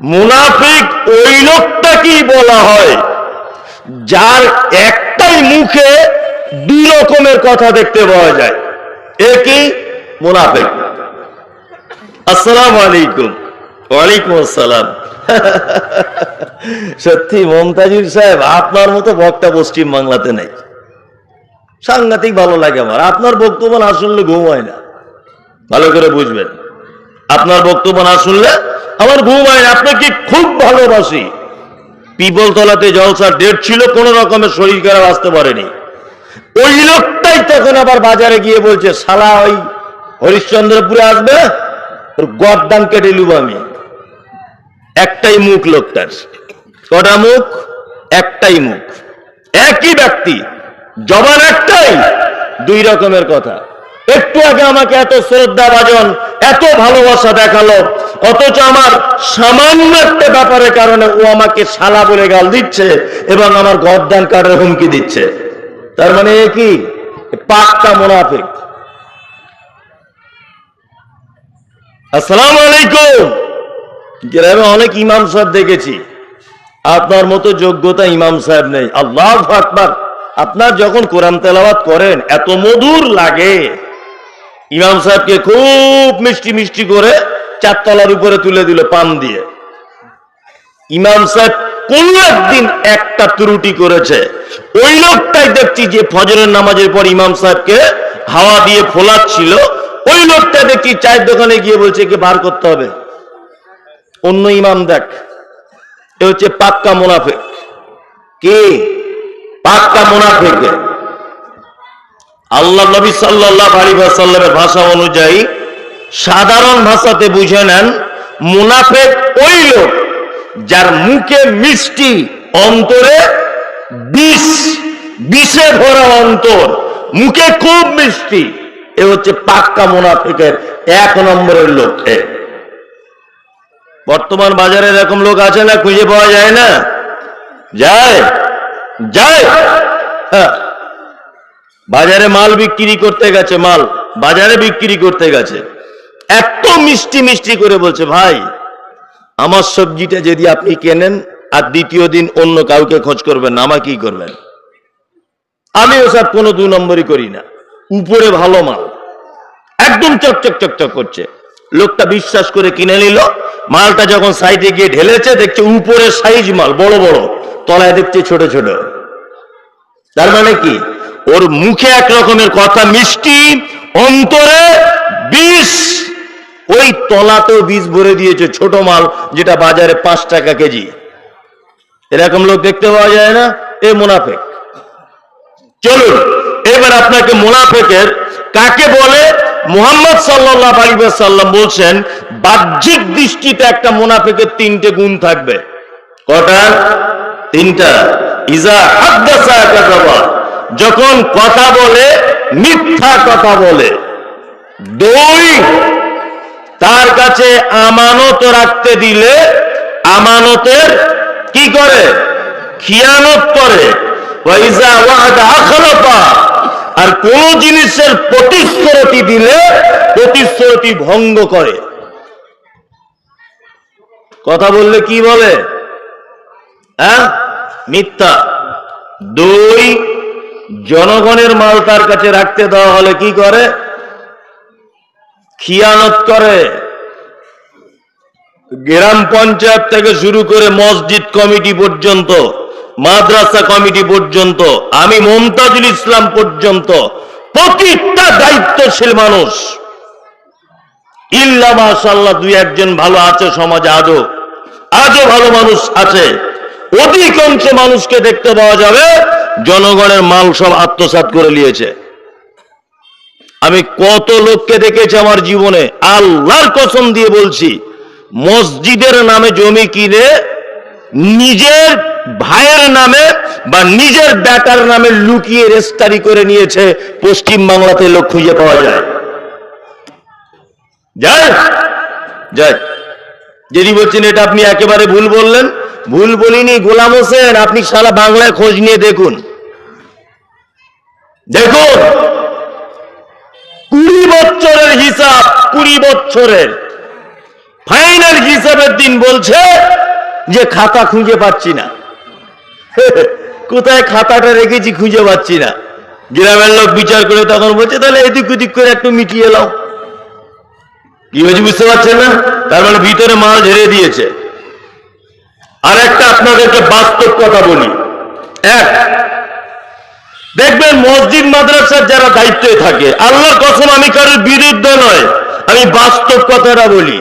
মুনাফিক ওই লোকটাকেই বলা হয়, যার একটাই মুখে দুই রকমের কথা দেখতে পাওয়া যায়। এ কি? মুনাফিক। আসসালামু আলাইকুম। ওয়ালাইকুম আসসালাম। সত্যি, মমতাজুর সাহেব, আপনার মতো বক্তা পশ্চিম বাংলাতে নেই। সাংঘাতিক ভালো লাগে আমার। আপনার বক্তব্য না শুনলে ঘুম হয় না। ভালো করে বুঝবেন। আপনার বক্তব্য না শুনলে আমার ঘুম হয় আপনাকে খুব ভালোবাসি। পিপল তলাতে জলসার ডেট ছিল, কোন রকমের শরীর খারাপ আসতে পারেনি। ওই লোকটাই তখন আবার বাজারে গিয়ে বলছে, শালা ওই হরিশ্চন্দ্রপুরে আসবে? ওর গরদান কেটে লুব আমি। একটাই মুখ লোকটার। কটা মুখ? একটাই মুখ। একই ব্যক্তি, জবান একটাই, দুই রকমের কথা। একটু আগে আমাকে এত শ্রদ্ধা ভাজন, এত ভালোবাসা দেখাল, অথচ আমার সামান্য একটা ব্যাপারের কারণে ও আমাকে শালা বলে গাল দিচ্ছে এবং আমার গরদান কার্ডের হুমকি দিচ্ছে। তার মানে কি? পাক্কা মুনাফিক। আসসালামু আলাইকুম। গ্রামে অনেক ইমাম সাহেব দেখেছি। আপনার মতো যোগ্যতা ইমাম সাহেব নেই। আল্লাহ আকবার। আপনার যখন কোরআন তেলাওয়াত করেন, এত মধুর লাগে। ইমাম সাহেবকে খুব মিষ্টি মিষ্টি করে চারতলার উপরে তুলে দিল পান দিয়ে। ইমাম সাহেব কোন একদিন একটা ত্রুটি করেছে। ওই লোকটাই দেখছি যে ফজরের নামাজের পর ইমাম সাহেবকে হাওয়া দিয়ে ফোলাচ্ছিল। ওই লোকটা দেখছি চায়ের দোকানে গিয়ে বলছে কি বার করতে হবে। অন্য ইমাম দেখ, এ হচ্ছে পাক্কা মুনাফিক। কে? পাক্কা মুনাফিক আল্লাহ নবী সাল্লাহ আলী ভাষা অনুযায়ী সাধারণ ভাষাতে বুঝে নেন, মুনাফেক ওই লোক যার মুখে মিষ্টি অন্তরে বিষ, বিষে ভরা অন্তর, মুখে খুব মিষ্টি। এ হচ্ছে পাক্কা মুনাফিকের এক নম্বরের লোক এ। বর্তমান বাজারে এরকম লোক আছে না, খুঁজে পাওয়া যায় না? যায়? যায়? হ্যাঁ। বাজারে মাল বিক্রি করতে গেছে, মাল বাজারে বিক্রি করতে গেছে। এত মিষ্টি মিষ্টি করে বলছে, ভাই, আমার সবজিটা যদি আপনি কেনেন, আর দ্বিতীয় দিন অন্য কাউকে খোঁজ করবেন না, আমার কি করবেন? আমি ওসব কোনো দু নম্বরই করি না। উপরে ভালো মাল। একদম চকচক চকচক করছে। লোকটা বিশ্বাস করে কিনে নিল। মালটা যখন সাইডে গিয়ে ঢেলেছে, দেখছে উপরে সাইজ মাল, বড় বড়। তলায় দেখছে ছোট ছোট। তার মানে কি? ওর মুখে এক রকমের কথা, মিষ্টি, অন্তরে বিষ। ওই তলাতেও বীজ ভরে দিয়েছে ছোট মাল, যেটা বাজারে পাঁচ টাকা কেজি। এরকম লোক দেখতে পাওয়া যায় না? এ মুনাফেক। চলুন, এবার আপনাকে মুনাফেকের কাকে বলে? মোহাম্মদ সাল্লাহ আলী সাল্লাম বলছেন, বাহ্যিক দৃষ্টিতে একটা মুনাফেকের তিনটে গুণ থাকবে। কটা? তিনটা। ইজা হাদ্দাসা যখন কথা বলে, মিথ্যা কথা বলে। দুই, তার কাছে আমানত রাখতে দিলে আমানতের কি করে? খিয়ানত করে। আর কোন জিনিসের প্রতিশ্রুতি দিলে প্রতিশ্রুতি ভঙ্গ করে। কথা বললে কি বলে? হ্যাঁ? মিথ্যা। দুই জনগণের মাল তার কাছে রাখতে দেওয়া হলে কি করে? খিয়ানত করে। গ্রাম পঞ্চায়েত থেকে শুরু করে মসজিদ কমিটি পর্যন্ত, মাদ্রাসা কমিটি পর্যন্ত, আমি মমতাজুল ইসলাম পর্যন্ত, প্রতিটা দায়িত্বশীল মানুষ। ইল্লা মাশাল্লাহ দুই একজন ভালো আছে, সমাজে আজও আজও ভালো মানুষ আছে। অধিকাংশ মানুষকে দেখতে পাওয়া যাবে, জনগণের মাল সব আত্মসাৎ করে নিয়েছে। আমি কত লোককে দেখেছি আমার জীবনে, আল্লাহর কসম দিয়ে বলছি, মসজিদের নামে জমি কিনে নিজের ভাইয়ের নামে বা নিজের বেটার নামে লুকিয়ে রেস্তারি করে নিয়েছে, পশ্চিম বাংলাতে লোক খুঁজে পাওয়া যায়। যায়? যায়। যদি বলছেন এটা আপনি একেবারে ভুল বললেন। ভুল বলিনি, গোলাম হোসেন, আপনি সারা বাংলায় খোঁজ নিয়ে দেখুন। দেখুন! কুড়ি বছরের হিসাব, কুড়ি বছরের। ফাইনাল হিসাবের দিন বলছে যে খাতা খুঁজে পাচ্ছি না। কোথায় খাতাটা রেখেছি খুঁজে পাচ্ছি না। গ্রামের লোক বিচার করে তখন বলছে, তাহলে এদিক ওদিক করে একটু মিটিয়ে নাও। কি হয়েছে বুঝতে পারছেন না? তার মানে ভিতরে মাল ঝেড়ে দিয়েছে। আর একটা আপনাদেরকে বাস্তব কথা বলি। এক, দেখবেন মসজিদ মাদ্রাসার যারা দায়িত্বে থাকে, আল্লাহর কসম আমি কারোর বিরুদ্ধে নয়, আমি বাস্তব কথাটা বলি।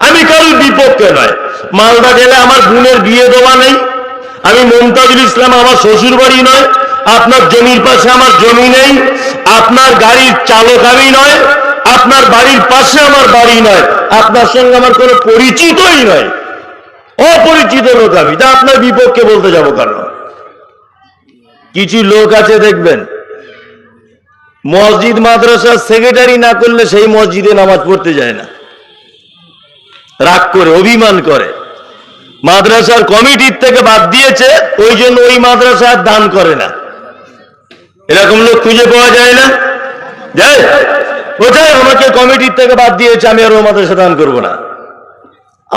আমি কারোর বিপক্ষে নয়। মালদা গেলে আমার বোনের বিয়ে দেওয়া নেই, আমি মমতাজুল ইসলাম আমার শ্বশুর বাড়ি নয়, আপনার জমির পাশে আমার জমি নেই, আপনার গাড়ির চালক আমি নয়, আপনার বাড়ির পাশে আমার বাড়ি নয়, আপনার সঙ্গে আমার কোনো পরিচিতই নয়। অপরিচিত লোক আমি তা আপনার বিপক্ষে বলতে যাব কেন? কিছু লোক আছে দেখবেন, মসজিদ মাদ্রাসার সেক্রেটারি না করলে সেই মসজিদে নামাজ পড়তে যায় না। রাগ করে, অভিমান করে। মাদ্রাসার কমিটির থেকে বাদ দিয়েছে, ওই জন্য ওই মাদ্রাসা দান করে না। এরকম লোক খুঁজে পাওয়া যায় না। যায় কোথায় আমাকে কমিটির থেকে বাদ দিয়েছে, আমি আর ও মাদ্রাসা দান করব না।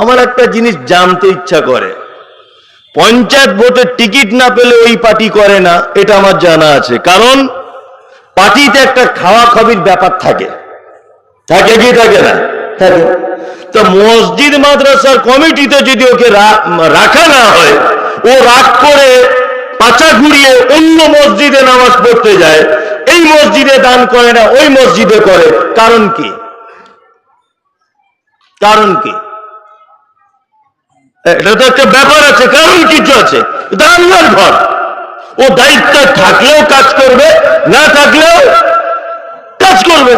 আমার একটা জিনিস জানতে ইচ্ছা করে। পঞ্চায়েত ভোটের টিকিট না পেলে ওই পার্টি করে না এটা আমার জানা আছে। কারণ পার্টিতে একটা খাওয়া খাবির ব্যাপার থাকে। থাকে কি থাকে না? থাকে। তো মসজিদ মাদ্রাসার কমিটিতে যদি ওকে রাখা না হয় ও রাগ করে পাচা ঘুরিয়ে অন্য মসজিদে নামাজ পড়তে যায়। এই মসজিদে দান করে না ওই মসজিদে করে। কারণ কি? কারণ কি? এটা তো একটা ব্যাপার আছে, কারণ কিছু আছে। আল্লাহর ঘর। ও দায়িত্ব থাকলেও কাজ করবে, না থাকলেও কাজ করবে।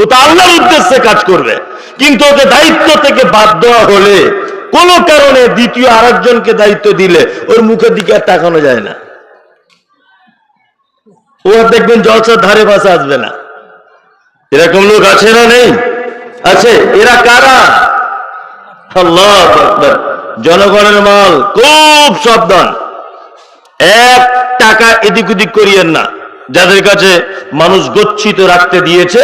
ও তো আল্লাহর উদ্দেশ্যে কাজ করবে। কিন্তু ওকে দায়িত্ব থেকে বাদ দেওয়া হলে, কোনো কারণে দ্বিতীয় আরেকজনকে দায়িত্ব দিলে ওর মুখের দিকে আর তাকানো যায় না। ও আর দেখবেন জলসার ধারে পাশে আসবে না। এরকম লোক আছে না নেই? আছে? এরা কারা? আল্লাহ। জনগণের মাল, খুব সাবধান। এক টাকা এদিক ওদিক করিয়েন না। যাদের কাছে মানুষ গচ্ছিত রাখতে দিয়েছে,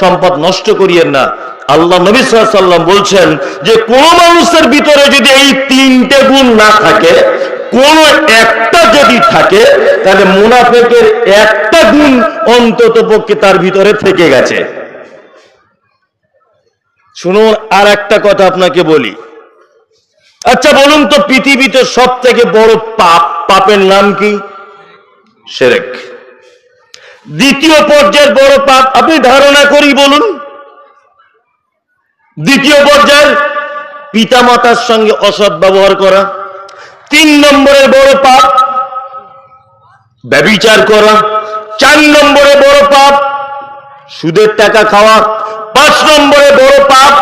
সম্পদ নষ্ট করিয়েন না। আল্লাহ নবী সাল্লাম বলছেন যে, কোন মানুষের ভিতরে যদি এই তিনটে গুণ না থাকে, কোন একটা যদি থাকে, তাহলে মুনাফেকের একটা গুণ অন্তত পক্ষে তার ভিতরে থেকে গেছে। শুনুন, আর একটা কথা আপনাকে বলি। আচ্ছা বলুন তো, পৃথিবীতে সব থেকে বড় পাপ, পাপের নাম কি? সেরেক। দ্বিতীয় পর্যায়ের বড় পাপ, আপনি ধারণা করি বলুন। দ্বিতীয় পর্যায়ের, পিতামাতার সঙ্গে অসৎ ব্যবহার করা। তিন নম্বরের বড় পাপ ব্যবিচার করা। চার নম্বরে বড় পাপ, সুদের টাকা খাওয়া। পাঁচ নম্বরে বড় পাপ,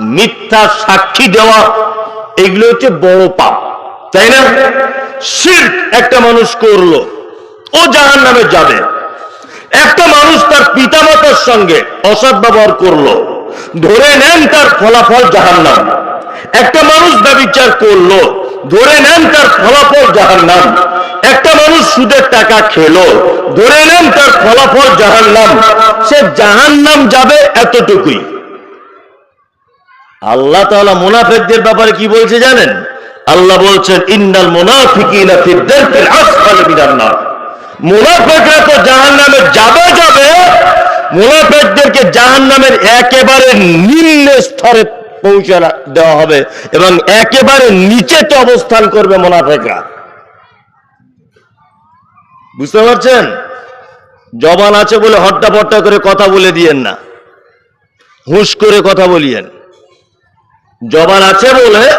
মিথ্যা সাক্ষী দেওয়া। এগুলো হচ্ছে বড় পাপ, তাই না? শির্ক একটা মানুষ করল, ও জাহান নামে যাবে। একটা মানুষ তার পিতামাতার সঙ্গে অসৎ ব্যবহার করল, ধরে নেন তার ফলাফল জাহান নাম একটা মানুষ ব্যবচার করল, ধরে নেন তার ফলাফল জাহান্নাম। একটা মানুষ সুদের টাকা খেলো, ধরে নেন তার ফলাফল জাহান্নাম। সে জাহান্নাম যাবে এতটুকুই। আল্লাহ তাআলা মুনাফিকদের ব্যাপারে কি বলছে জানেন? আল্লাহ বলছেন, ইন্নাল মুনাফিকিনা ফি দারকিল আসফালি মিনান নার। মুনাফিকরা তো জাহান্নামে যাবে যাবে, মুনাফিকদেরকে জাহান্নামের একেবারে নিম্ন স্তরে পৌঁছে দেওয়া হবে এবং একেবারে নিচেতে অবস্থান করবে মুনাফিকরা। বুঝতে পারছেন? জবান আছে বলে হট্টা করে কথা বলে দিয়েন না। হুঁশ করে কথা বলিয়েন। জবান আছে বলে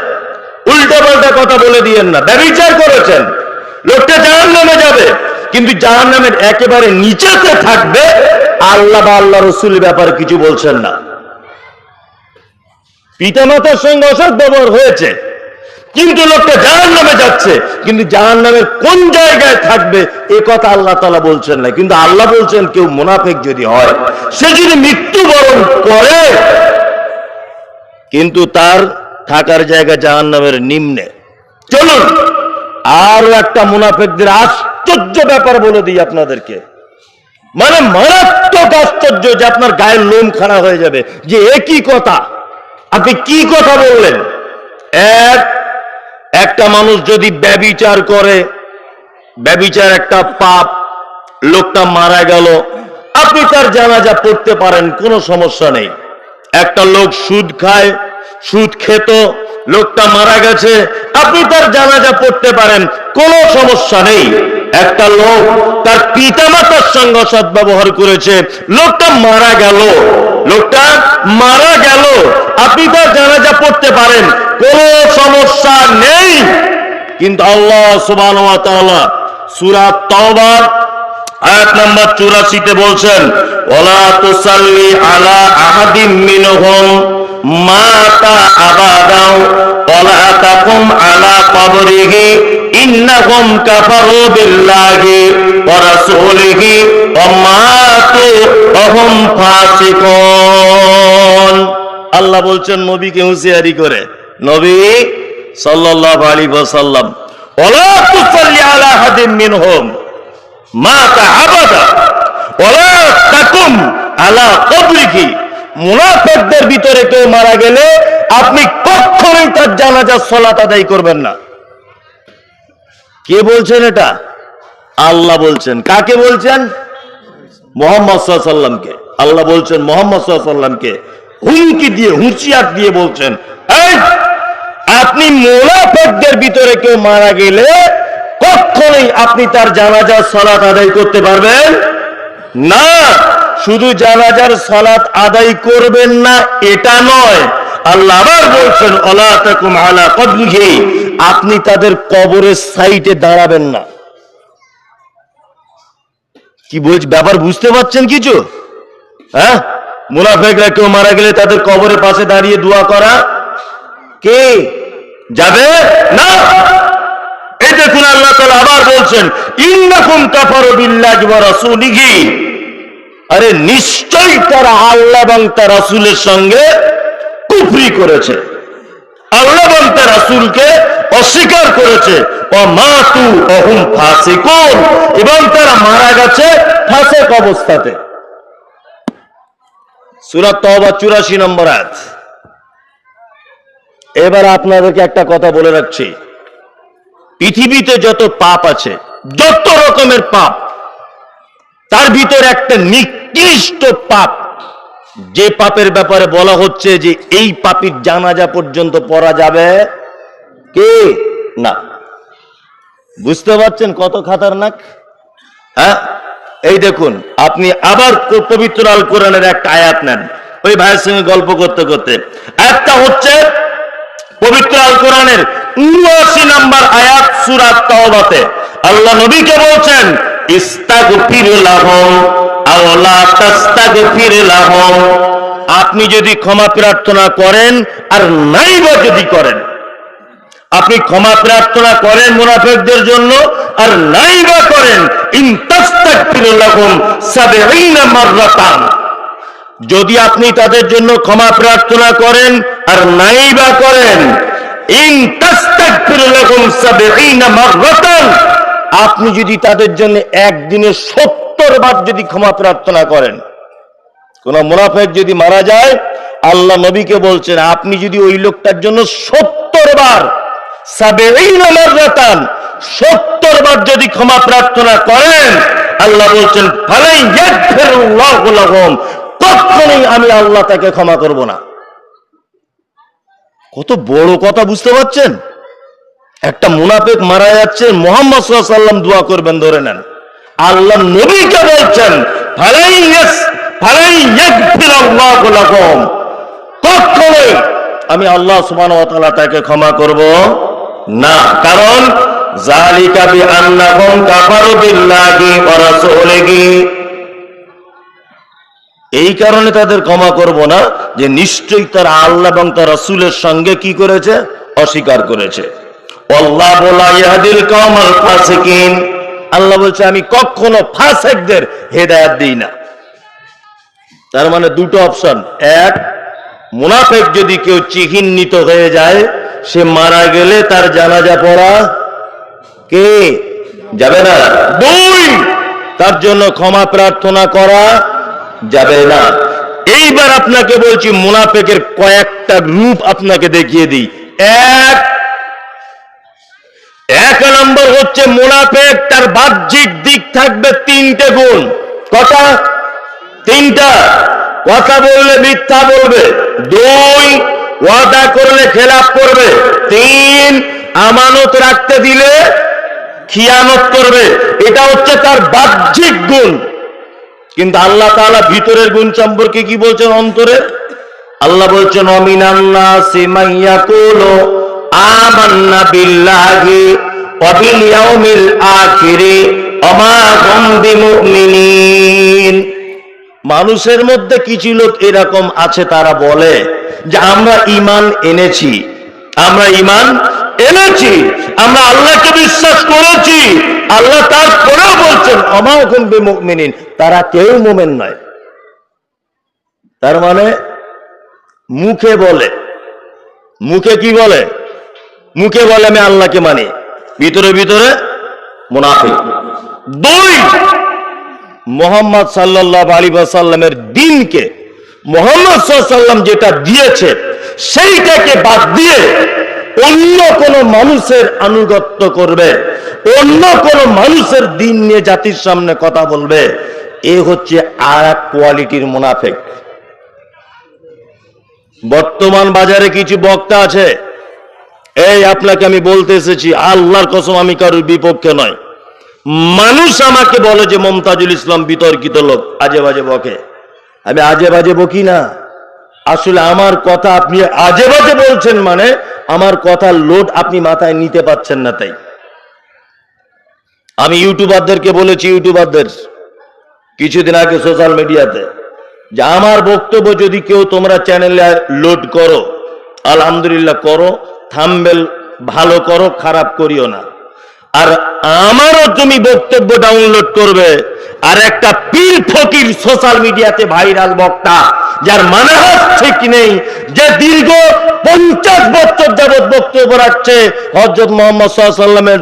উল্টা পাল্টা কথা বলে দিয়েন না। ব্যবচার করেছেন। লোকটা জাহান নামে যাবে। কিন্তু জাহান নামের একেবারে নিচেতে থাকবে, আল্লাহ বা আল্লাহ রসুল ব্যাপারে কিছু বলছেন না। পিতামাতার সঙ্গে অসৎ ব্যবহার হয়েছে। কিন্তু লোকটা জাহান নামে যাচ্ছে। কিন্তু জাহান নামের কোন জায়গায় থাকবে, এ কথা আল্লাহ তালা বলছেন না। কিন্তু আল্লাহ বলছেন, কেউ মুনাফেক যদি হয়, সে যদি মৃত্যুবরণ করে কিন্তু তার থাকার জায়গা জাহান নামের নিম্নে। চলুন, আরও একটা মুনাফেকদের আশ্চর্য ব্যাপার বলে দিই আপনাদেরকে। মানে মারাত্মক আশ্চর্য যে আপনার গায়ের লোম খাড়া হয়ে যাবে। যে একই কথা? আপনি কি কথা বললেন? এক, একটা মানুষ যদি ব্যবিচার করে, ব্যবিচার একটা পাপ, লোকটা মারা গেল, আপনি তার জানাজা পড়তে পারেন, কোনো সমস্যা নেই। একটা লোক সুদ খায়, সুদ খেত, লোকটা মারা গেছে। আপনি তার জানাজা পড়তে পারেন, কোনো সমস্যা নেই। একটা লোক তার পিতামাতার সঙ্গে সদ্ব্যবহার করেছে, লোকটা মারা গেল। লোকটা মারা গেল। আপনি তার জানাজা পড়তে পারেন, কোনো সমস্যা নেই। কিন্তু আল্লাহ সুবাহ সুরা তওবার আয়াত নাম্বার চুরাশিতে বলছেন, ওলা তুসাল্লি আলা আহাদিম মিনহুম মাতা আবাদাও, ওলা তাকুম আলা কবরিহি ইন্নাহুম কাফারু বিল্লাহি ওয়া রাসূলিহি ওয়া মাতু ওয়া হুম ফাসিকুন। আল্লাহ বলছেন, নবীকে হুঁশিয়ারি করে। নবী সাল্লাল্লাহু আলাইহি ওয়াসাল্লাম, ওলা তুসাল্লি আলা আহাদিম মিনহুম মুনাফিকদের ভিতরে কেউ মারা গেলে আপনি কখনোই তার জানাজার সালাত আদায় করবেন না। কে বলছেন এটা? আল্লাহ বলছেন। কাকে বলছেন? মোহাম্মদ সাল্লামকে আল্লাহ বলছেন, মোহাম্মদ হুমকি দিয়ে, হুঁশিয়ার দিয়ে বলছেন আপনি মোনাফেকদের ভিতরে কেউ মারা গেলে কখনোই আপনি তার জানাজার সালাত আদায় করতে পারবেন না। শুধু জানাজার সালাত আদায় করবেন না, এটা নয়। আল্লাহ আবার বলছেন, অলা তাকুম আলা কবরিহি আপনি তাদের কবরের সাইটে দাঁড়াবেন না। কি বলছি, ব্যাপার বুঝতে পারছেন কিছু? হ্যাঁ? মুনাফেকরা কেউ মারা গেলে তাদের কবরের পাশে দাঁড়িয়ে দোয়া করা কে? যাবে? না। দেখুন আল্লাহ তাআলা আবার বলছেন, ইন্নাকুম কাফারু বিল্লাহি আরে নিশ্চয়ই তারা আল্লাহ এবং তার রাসূলের সঙ্গে কুফরি করেছে। আল্লাহ এবং তার অস্বীকার করেছে। এবং তারা মারা গেছে ফাসিক অবস্থাতে। সূরা তওবা 84 নম্বর আয়াত। এবার আপনাদেরকে একটা কথা বলে রাখছি। পৃথিবীতে যত পাপ আছে, যত রকমের পাপ, তার ভিতরে একটা নিকৃষ্ট পাপ। যে পাপের ব্যাপারে বলা হচ্ছে যে এই পাপির জানাজা পর্যন্ত পড়া যাবে কে? না। বুঝতে পারছেন কত খাতারনাক? হ্যাঁ? এই দেখুন, আপনি আবার পবিত্র আল কোরআনের একটা আয়াত নেন। ওই ভাইয়ের সঙ্গে গল্প করতে করতে। একটা হচ্ছে পবিত্র আল কোরআনের উনআশি নাম্বার আয়াত সুরাত তাওবাতে। আল্লাহ নবীকে বলছেন, ইস্তাগফির লাহুম আও লা তাস্তাগফির লাহুম। আপনি যদি ক্ষমা প্রার্থনা করেন আর নাই বা যদি করেন। আপনি ক্ষমা প্রার্থনা করেন মুনাফিকদের জন্য আর নাই বা করেন, ইন তাস্তাগফির লাহুম 70 মাররাতান। যদি আপনি তাদের জন্য ক্ষমা প্রার্থনা করেন আর নাই বা করেন ইন তাস্তাগফির লাহুম 70 মাররাতান। আপনি যদি তাদের জন্য একদিনে সত্তর বার যদি ক্ষমা প্রার্থনা করেন, কোন মুনাফেক যদি মারা যায়, আল্লাহ নবীকে বলছেন, আপনি যদি ওই লোকটার জন্য সত্তর বার সত্তর বার যদি ক্ষমা প্রার্থনা করেন, আল্লাহ বলছেন ইয়াগফিরুল্লাহু আমি আল্লাহ তাকে ক্ষমা করব না। কত বড় কথা বুঝতে পারছেন? একটা মুনাফেক মারা যাচ্ছে, মোহাম্মদ সাল্লাম দোয়া করবেন, ধরে নেন। আল্লাহ নবীকে বলছেন আমি আল্লাহ ওয়া তাকে ক্ষমা করব না। কারণ জালিকা বিআন্নাহুম কাফারু বিল্লাহি ওয়া রাসূলিহি। এই কারণে তাদের ক্ষমা করব না যে নিশ্চয়ই তারা আল্লাহ এবং তার রাসূলের সঙ্গে কি করেছে? অস্বীকার করেছে। আল্লাহ বলছে, আমি কখনো ফাসিকদের হেদায়েত দিই না। তার মানে দুটো অপশন। এক, মুনাফেক যদি কেউ চিহ্নিত হয়ে যায়, সে মারা গেলে তার জানাজা পড়া কে? যাবে না। দুই, তার জন্য ক্ষমা প্রার্থনা করা যাবে না। এইবার আপনাকে বলছি, মুনাফেকের কয়েকটা রূপ আপনাকে দেখিয়ে দিই। এক এক নম্বর হচ্ছে মুনাফেক, তার বাহ্যিক দিক থাকবে তিনটে গুণ। কটা? তিনটা। কথা বললে মিথ্যা বলবে। দুই, ওয়াদা করলে খেলাপ করবে। তিন, আমানত রাখতে দিলে খিয়ানত করবে। এটা হচ্ছে তার বাহ্যিক গুণ। কিন্তু আল্লাহ তাআলা ভিতরের গুণ সম্পর্কে কি বলছেন অন্তরের? আল্লাহ বলছেন অমিনান্না সিমাইয়া কুলো আমান্না বিল্লাহি ওয়া মানুষের মধ্যে কিছু লোক এরকম আছে, তারা বলে যে, আমরা ইমান এনেছি। আমরা ইমান এনেছি। আমরা আল্লাহকে বিশ্বাস করেছি। আল্লাহ তারপরেও বলছেন অমাহুম বিমুমিনিন। তারা কেউ মোমেন নয়। তার মানে মুখে বলে। মুখে কি বলে? মুখে বলে, আমি আল্লাহকে মানি। ভিতরে ভিতরে মুনাফিক। দুই, মোহাম্মদ সাল্লাহ আলী সাল্লামের দিনকে, মোহাম্মদ সাল্লাম যেটা দিয়েছে, সেইটাকে বাদ দিয়ে অন্য কোন মানুষের আনুগত্য করবে। অন্য কোন মানুষের দিন নিয়ে জাতির সামনে কথা বলবে, এ হচ্ছে আর এক কোয়ালিটির মুনাফেক। বর্তমান বাজারে কিছু বক্তা আছে, এই আপনাকে আমি বলতে এসেছি, আল্লাহর কসম আমি কারোর বিপক্ষে নয়। মানুষ আমাকে বলে যে মমতাজুল ইসলাম বিতর্কিত লোক, আজে বাজে বকে। আমি আজে বাজে বকি না। আসলে আমার কথা আপনি আজে বাজে বলছেন মানে আমার কথার লোড আপনি মাথায় নিতে পারছেন না তাই। আমি ইউটিউবারদেরকে বলেছি, ইউটিউবারদের, কিছুদিন আগে সোশ্যাল মিডিয়াতে, যে আমার বক্তব্য যদি কেউ তোমরা চ্যানেলে লোড করো, আলহামদুলিল্লাহ করো, থামবেল ভালো করো, খারাপ করিও না। আর আমারও তুমি বক্তব্য ডাউনলোড করবে, আর একটা পীর ফকির সোশ্যাল মিডিয়াতে ভাইরাল বক্তা, যার মানে ঠিক নেই, যে দীর্ঘ পঞ্চাশ বছর যাবৎ বক্তব্য রাখছে হজরত মোহাম্মদ সাল্লামের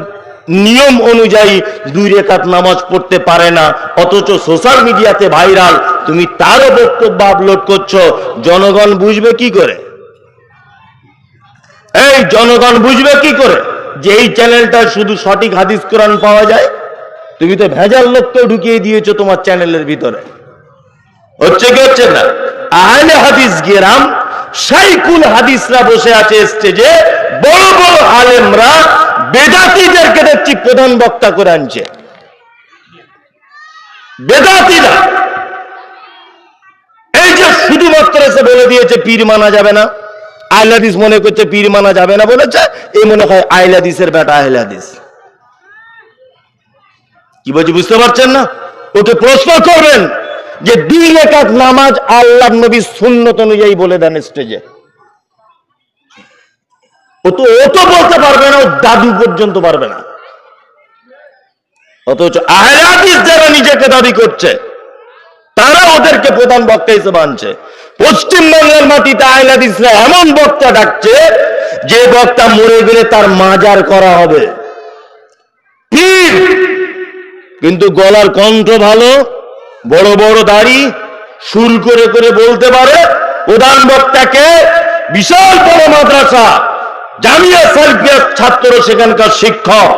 নিয়ম অনুযায়ী দুই রেখাত নামাজ পড়তে পারে না, অথচ সোশ্যাল মিডিয়াতে ভাইরাল তুমি তারও বক্তব্য আপলোড করছ, জনগণ বুঝবে কি করে? এই জনগণ বুঝবে কি করে যে এই চ্যানেলটা শুধু সঠিক হাদিস, কোরআন পাওয়া যায়? তুমি তো ভেজাল লোককেও ঢুকিয়ে দিয়েছ তোমার চ্যানেলের ভিতরে। হচ্ছে কি, হচ্ছে না? আহলে হাদিস গেরাম, সাইকুল হাদিসরা বসে আছে স্টেজে বড় বড় আলেমরা বেদাতিদেরকে দেখছি প্রধান বক্তা করে আনছে। বেদাতিরা। এই যে শুধুমাত্র এসে বলে দিয়েছে, পীর মানা যাবে না। আহলাদিস মনে করছে পীর মানা যাবে না বলেছে। এই মনে হয় আহলাদিসের বেটা আহলাদিস। কি বলছি, বুঝতে পারছেন না? ওকে প্রশ্ন করবেন যে দুই রেখাত নামাজ আল্লাহ নবী সুন্নত অনুযায়ী বলে দেন স্টেজে ও তো ও তো বলতে পারবে না, ও দাদু পর্যন্ত পারবে না। অথচ আহলাদিস যারা নিজেকে দাবি করছে, তারা ওদেরকে প্রধান বক্তা হিসেবে আনছে। পশ্চিমবঙ্গের মাটিতে আহলাদিসরা এমন বক্তা ডাকছে, যে বক্তা মরে গেলে তার মাজার করা হবে। কিন্তু গলার কণ্ঠ ভালো, বড় বড় দাড়ি, সুর করে করে বলতে পারে, প্রধান বক্তাকে বিশাল বড় মাদ্রাসা জামিয়া সালফিয়ার ছাত্র সেখানকার শিক্ষক।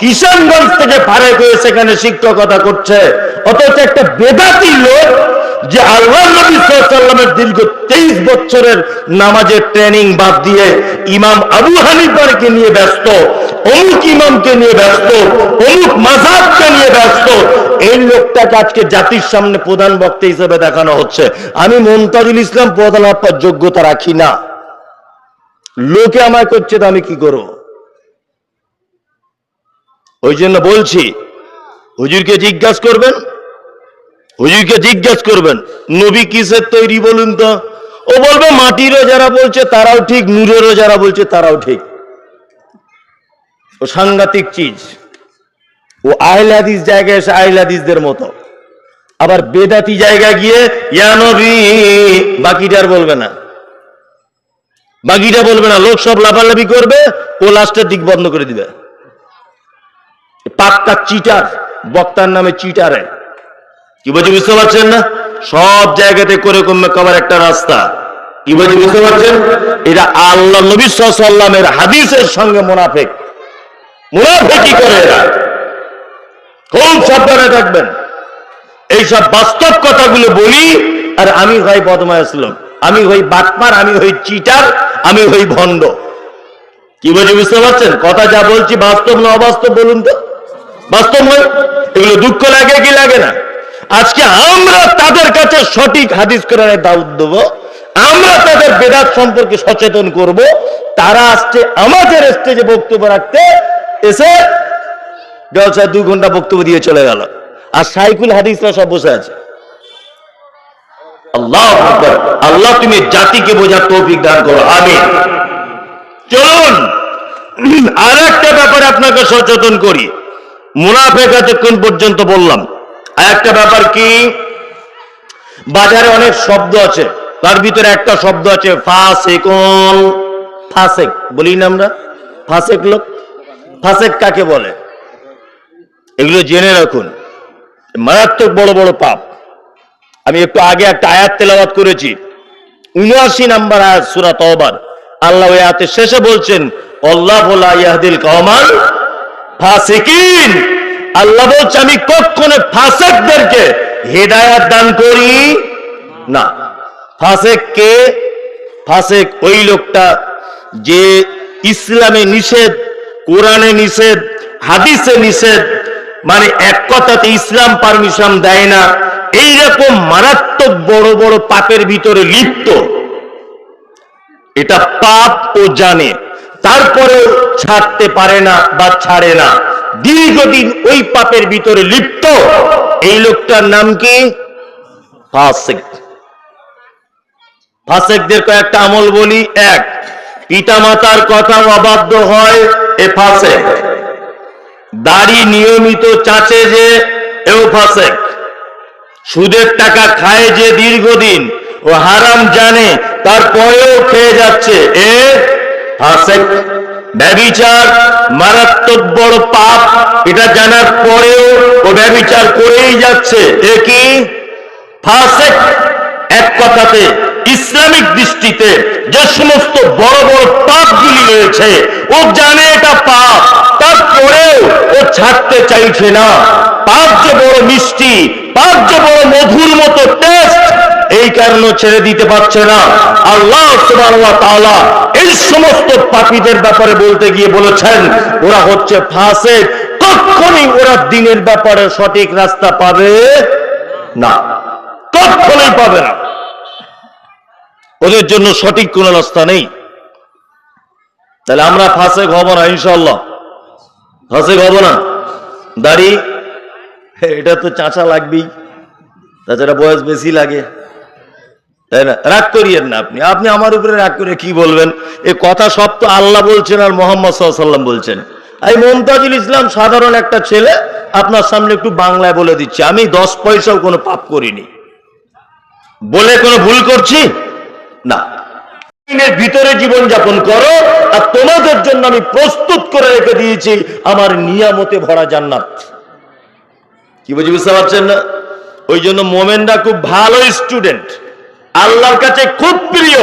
কিষানগঞ্জ থেকে ফারেক হয়ে সেখানে শিক্ষকতা করছে। অথচ একটা বেদাতি লোক যে আল্লাহ নবী সাল্লামের দীর্ঘ তেইশ বছরের নামাজের ট্রেনিং বাদ দিয়ে ইমাম আবু হানিফারকে নিয়ে ব্যস্ত, অমুক ইমামকে নিয়ে ব্যস্ত, অমুক মাঝাবকে নিয়ে ব্যস্ত, এই লোকটাকে আজকে জাতির সামনে প্রধান বক্তা হিসেবে দেখানো হচ্ছে। আমি মমতাজুল ইসলাম প্রধান যোগ্যতা রাখি না। লোকে আমায় করছে তো আমি কি করব? ওই জন্য বলছি, হুজুরকে জিজ্ঞাসা করবেন, হুজুরকে জিজ্ঞাসা করবেন, নবী কিসের তৈরি বলুন তো? ও বলবে মাটিরও যারা বলছে, তারাও ঠিক নূরেরও যারা বলছে, তারাও ঠিক। ও সাংঘাতিক চিজ। ও আহলাদিস জায়গায় এসে আহলাদিসদের মতো। আবার বেদাতি জায়গা গিয়ে, ইয়া নবী, বাকিটা আর বলবে না। বাকিটা বলবে না, লোক সব লাফালাফি করবে, ও লাস্টের দিক বন্ধ করে দিবে। পাক্কা চিটার, বক্তার নামে চিটারে। কি বলছি, বুঝতে পারছেন না? সব জায়গাতে করে কমে কমার একটা রাস্তা। কি বলছি, বুঝতে পারছেন? এটা আল্লাহ নবী সাল্লামের হাদিসের সঙ্গে মোনাফেক। মুনাফেকি করে এরা। খুব সাবধানে থাকবেন। এইসব বাস্তব কথাগুলো বলি, আর আমি ভাই বদমায় লোক। আমি হই বাটমার আমি হই চিটার, আমি হই ভণ্ড। কি বলছি বুঝতে পারছেন? কথা যা বলছি বাস্তব না অবাস্তব বলুন তো? বাস্তব নয়? এগুলো দুঃখ লাগে কি লাগে না? আজকে আমরা তাদের কাছে সঠিক হাদিস কোরআনের দাউদ দেব। আমরা তাদের বেদাত সম্পর্কে সচেতন করব। তারা আসছে আমাদের স্টেজে বক্তব্য রাখতে এসে দু ঘণ্টা বক্তব্য দিয়ে চলে গেল। আর সাইকুল হাদিসরা সব বসে আছে। আল্লাহ আল্লাহ তুমি জাতিকে বোঝার তৌফিক দান করো। আমি চলুন আর একটা ব্যাপারে আপনাকে সচেতন করি। মুনাফেক এতক্ষণ পর্যন্ত বললাম। আর একটা ব্যাপার কি? বাজারে অনেক শব্দ আছে। তার ভিতরে একটা শব্দ আছে, ফাসেকন। ফাসেক, বলি না আমরা? ফাসেক লোক? ফাসেক কাকে বলে? এগুলো জেনে রাখুন। মারাত্মক বড় বড় পাপ। আমি একটু আগে একটা আয়াত তেলাওয়াত করেছি। উনআশি নাম্বার আয়াত সূরা তওবার। আল্লাহ ওই শেষে বলছেন, আল্লাহ ইয়াহদিল কওমাল ফাসিকিন। আল্লাহ বলছে, আমি কখনো ফাসিকদেরকে হেদায়েত দান করি না। ফাসেক কে? ফাসেক ওই লোকটা যে ইসলামে নিষেধ, কোরআনে নিষেধ, হাদিসে নিষেধ মানে এক কথাতে ইসলাম পারমিশন দেয় না। এইরকম মারাত্মক বড় বড় পাপের ভিতরে লিপ্ত। এটা পাপ ও জানে। তারপরেও ছাড়তে পারে না বা ছাড়ে না। দীর্ঘদিন ওই পাপের ভিতরে লিপ্ত। এই লোকটার নাম কি? ফাসেক। ফাসেকদের কয়েকটা আমল বলি। এক পিতা মাতার কথা অবাধ্য হয় এ ফাসেক। দাড়ি নিয়মিত চাচে যে এও ফাসেক। সুদের টাকা খায় যে দীর্ঘদিন ও হারাম জানে তারপরেও খেয়ে যাচ্ছে। এ ফাসেক ব্যবিচার মারাত্মক বড় পাপ, এটা জানার পরেও ও ব্যবিচার করেই যাচ্ছে। এ কি? ফাসেক, এক কথাতে ইসলামিক দৃষ্টিতে যে সমস্ত বড় বড় পাপগুলি রয়েছে, ও জানে এটা পাপ, তারপরেও ও ছাড়তে চাইছে না। পাপ যে বড় মিষ্টি, পাপ যে বড় মধুর মতো টেস্ট এই কারণে ছেড়ে দিতে পারছে না। আল্লাহ তাআলা এই সমস্ত পাপীদের ব্যাপারে বলতে গিয়ে বলেছেন, ওরা হচ্ছে ফাসেক, কখনই ওরা দিনের ব্যাপারে সঠিক রাস্তা পাবে না। কখনোই পাবে না। ওদের জন্য সঠিক কোন রাস্তা নেই। তাহলে আমরা ফাঁসে হব না ইনশাল্লাহ ফাঁসে হব না। দাড়ি এটা তো চাঁচা লাগবেই। তাছাড়া বয়স বেশি লাগে। তাই না? রাগ করিয়েন না আপনি। আপনি আমার উপরে রাগ করে কি বলবেন? এ কথা সব তো আল্লাহ বলছেন আর মোহাম্মদ সাল্লাম বলছেন। এই মমতাজুল ইসলাম সাধারণ একটা ছেলে, আপনার সামনে একটু বাংলায় বলে দিচ্ছি। আমি দশ পয়সাও কোনো পাপ করিনি। বলে কোনো ভুল করছি? না। দিনের ভিতরে জীবন যাপন করো আর তোমাদের জন্য আমি প্রস্তুত করে রেখে দিয়েছি, আমার নিয়ামতে ভরা জান্নাত। কি বুঝি বুঝতে পারছেন না? ওই জন্য মোমেনরা খুব ভালো স্টুডেন্ট আল্লাহর কাছে খুব প্রিয়।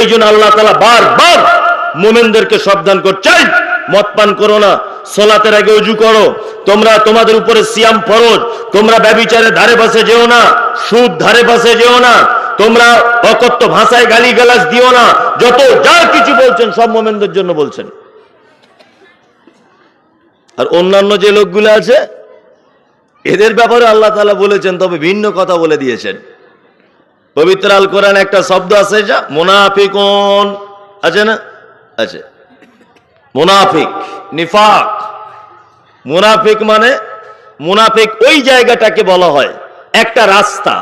এই জন্য আল্লাহ তালা বারবার মোমেনদেরকে সাবধান করছেন মদ পান করো না, সোলাতের আগে উজু করো। তোমরা তোমাদের উপরে সিয়াম ফরজ। তোমরা ব্যবিচারের ধারে পাশে যেও না, সুদ ধারে পাশে যেও না। তোমরা অকথ্য ভাষায় গালি গালাজ দিও না। যত যা কিছু বলছেন, সব মোমেনদের জন্য বলছেন। আর অন্যান্য যে লোকগুলো আছে, এদের ব্যাপারে আল্লাহ তালা বলেছেন, তবে ভিন্ন কথা বলে দিয়েছেন। পবিত্র আল কোরআন একটা শব্দ আছে, যা মোনাফিকন, আছে না? আছে। মুনাফিক, নিফাক। মুনাফিক মানে মুনাফিক ওই জায়গাটাকে বলা হয়, একটা রাস্তা।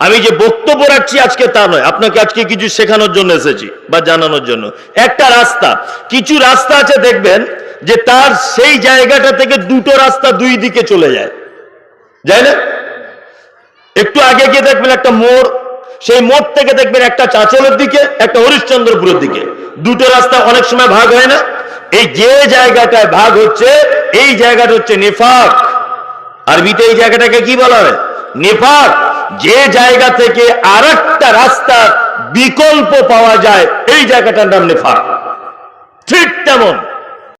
আমি যে বক্তব্য রাখছি আজকে তা নয়, আপনাকে আজকে কিছু শেখানোর জন্য এসেছি বা জানানোর জন্য। একটা রাস্তা, কিছু রাস্তা আছে দেখবেন, যে তার সেই জায়গাটা থেকে দুটো রাস্তা দুই দিকে চলে যায়। যায় না? একটু আগে গিয়ে দেখবেন একটা মোড়, সেই মোড় থেকে দেখবেন একটা চাঁচলের দিকে, একটা হরিশ্চন্দ্রপুরের দিকে। দুটো রাস্তা অনেক সময় ভাগ হয় না? এই যে জায়গাটায় ভাগ হচ্ছে, এই জায়গাটা হচ্ছে নেফাক আরবিতে এই জায়গাটাকে কি বলা হয়? নেফাক যে জায়গা থেকে আর একটা রাস্তার বিকল্প পাওয়া যায়, এই জায়গাটার নাম নেফাক ঠিক তেমন।